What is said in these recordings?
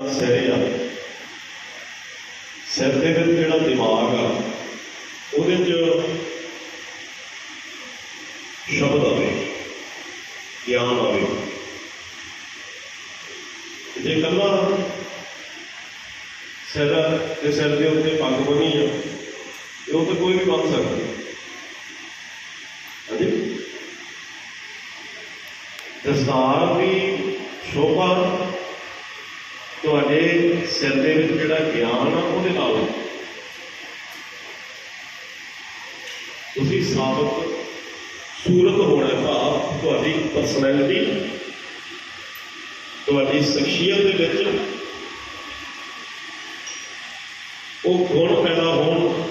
ਸਿਰ ਆ। ਸਿਰ ਦੇ ਵਿੱਚ ਜਿਹੜਾ ਦਿਮਾਗ ਆ, ਉਹਦੇ 'ਚ ਸ਼ਬਦ ਆਵੇ, ਗਿਆਨ ਆਵੇ। ਜੇ ਕੱਲਾ ਸਿਰ ਤੇ ਸਿਰ ਦੇ ਉੱਤੇ ਪੱਗ ਬਣੀ ਆ, ਤੇ ਉਹ ਤਾਂ ਕੋਈ ਵੀ ਬਣ ਸਕਦਾ। ਹਾਂਜੀ? ਦਸਤਾਰ ਦੀ ਸ਼ੋਭਾ ਤੁਹਾਡੇ ਸਿਰ ਦੇ ਵਿੱਚ ਜਿਹੜਾ ਗਿਆਨ ਆ, ਉਹਦੇ ਨਾਲ ਤੁਸੀਂ ਸਾਬਤ ਸੂਰਤ ਹੋਣਾ ਭਾਵ ਤੁਹਾਡੀ ਪਰਸਨੈਲਿਟੀ ਤੁਹਾਡੀ ਸ਼ਖਸੀਅਤ ਦੇ ਵਿੱਚ ਉਹ ਗੁਣ ਪੈਦਾ ਹੋਣ।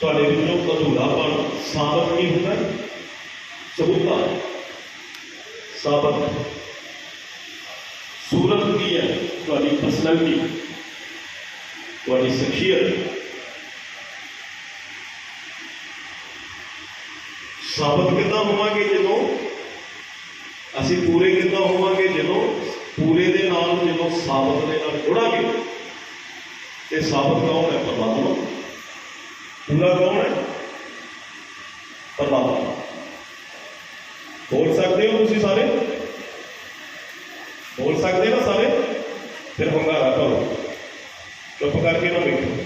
ਤੁਹਾਡੇ ਵਿੱਚੋਂ ਅਧੂਰਾਪਣ ਸਾਬਤ ਕੀ ਹੁੰਦਾ? ਹੈ? ਸਬੂਤਾ। ਸਾਬਤ। ਸੂਰਤ ਕੀ ਹੈ ਤੁਹਾਡੀ ਪਰਸਨੈਲਿਟੀ ਤੁਹਾਡੀ ਸ਼ਖਸੀਅਤ ਸਾਬਤ ਕਿੱਦਾਂ ਹੋਵਾਂਗੇ ਜਦੋਂ ਅਸੀਂ ਪੂਰੇ ਕਿੱਦਾਂ ਹੋਵਾਂਗੇ ਜਦੋਂ ਪੂਰੇ ਦੇ ਨਾਲ ਜਦੋਂ ਸਾਬਤ ਦੇ ਨਾਲ ਜੁੜਾਂਗੇ ਤੇ ਸਾਬਤ ਕੌਣ ਹੈ ਪਰਮਾਤਮਾ ਪੂਰਾ ਕੌਣ ਹੈ ਪਰਮਾਤਮਾ ਬੋਲ ਸਕਦੇ ਹੋ ਤੁਸੀਂ ਸਾਰੇ ਬੋਲ ਸਕਦੇ ਨਾ ਸਾਰੇ ਫਿਰ ਹੰਗਾਰਾ ਕਰੋ ਚੁੱਪ ਕਰਕੇ ਨਾ ਬੈਠੋ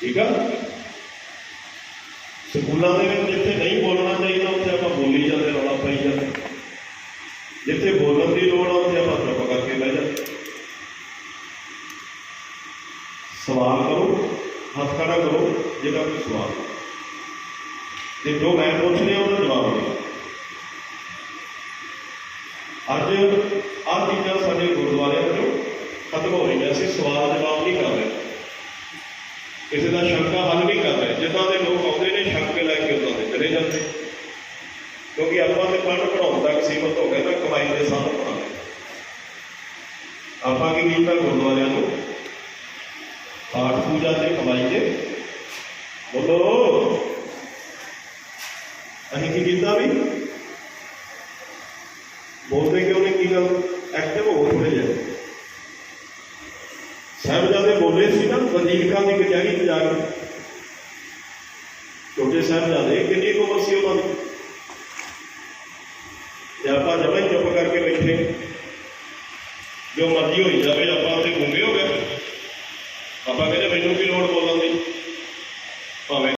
ਠੀਕ ਆ ਸਕੂਲਾਂ ਦੇ ਵਿੱਚ ਜਿੱਥੇ ਨਹੀਂ ਬੋਲਣਾ ਚਾਹੀਦਾ ਉੱਥੇ ਆਪਾਂ ਬੋਲੀ ਜਾਂਦੇ ਰੌਲਾ ਪਾਈ ਜਾਂਦੇ ਜਿੱਥੇ ਬੋਲਣ ਦੀ ਲੋੜ ਆ ਉੱਥੇ ਆਪਾਂ ਚੁੱਪ ਕਰਕੇ ਬਹਿ ਜਾਂਦੇ ਸਵਾਲ ਕਰੋ ਹੱਥ ਖੜਾ ਕਰੋ ਜਿਹੜਾ ਕੋਈ ਸਵਾਲ ਤੇ ਜੋ ਮੈਂ ਪੁੱਛ ਰਿਹਾ ਉਹਦਾ ਜਵਾਬ ਦਿਓ ਅੱਜ ਆਹ ਚੀਜ਼ਾਂ ਸਾਡੇ ਗੁਰਦੁਆਰਿਆਂ ਵਿੱਚੋਂ ਖਤਮ ਹੋ ਰਹੀਆਂ। ਅਸੀਂ ਸਵਾਲ ਜਵਾਬ ਨਹੀਂ ਕਰ ਰਹੇ। ਕਿਸੇ ਦਾ ਸ਼ੰਕਾ ਹੱਲ ਨਹੀਂ ਕਰ ਰਹੇ। ਜਿੱਦਾਂ ਦੇ ਲੋਕ ਆਉਂਦੇ ਨੇ, ਸ਼ੰਕੇ ਲੈ ਕੇ ਉਦਾਂ ਦੇ ਚਲੇ ਜਾਂਦੇ। ਕਿਉਂਕਿ ਆਪਾਂ ਤੇ ਪੜ੍ਹ ਪੜਾਉਣ ਤੱਕ ਸੀਮਤ ਹੋ ਗਏ ਤਾਂ ਕਮਾਈ ਦੇ ਸਾਧਨ ਬਣਾ ਲਏ ਆਪਾਂ ਕੀ ਕੀਤਾ ਗੁਰਦੁਆਰਿਆਂ ਨੂੰ? ਪਾਠ ਪੂਜਾ ਤੇ ਕਮਾਈ ਦੇ ਸਾਹਿਬਜ਼ਾਦੇ ਬੋਲੇ ਸੀ ਨਾ ਵਜ਼ੀਰ ਖਾਨ ਦੀ ਕਚਹਿਰੀ ਤੇ ਜਾ ਕੇ। ਛੋਟੇ ਸਾਹਿਬਜ਼ਾਦੇ, ਕਿੰਨੀ ਉਮਰ ਸੀ ਉਹਨਾਂ ਦੀ? ਤੇ ਆਪਾਂ ਜਮਾਂ ਚੁੱਪ ਕਰਕੇ ਬੈਠੇ, ਜੋ ਮਰਜ਼ੀ ਹੋਈ ਜਾਵੇ, ਆਪਾਂ ਉਹਦੇ ਗੁੰਗੇ ਹੋ ਗਏ।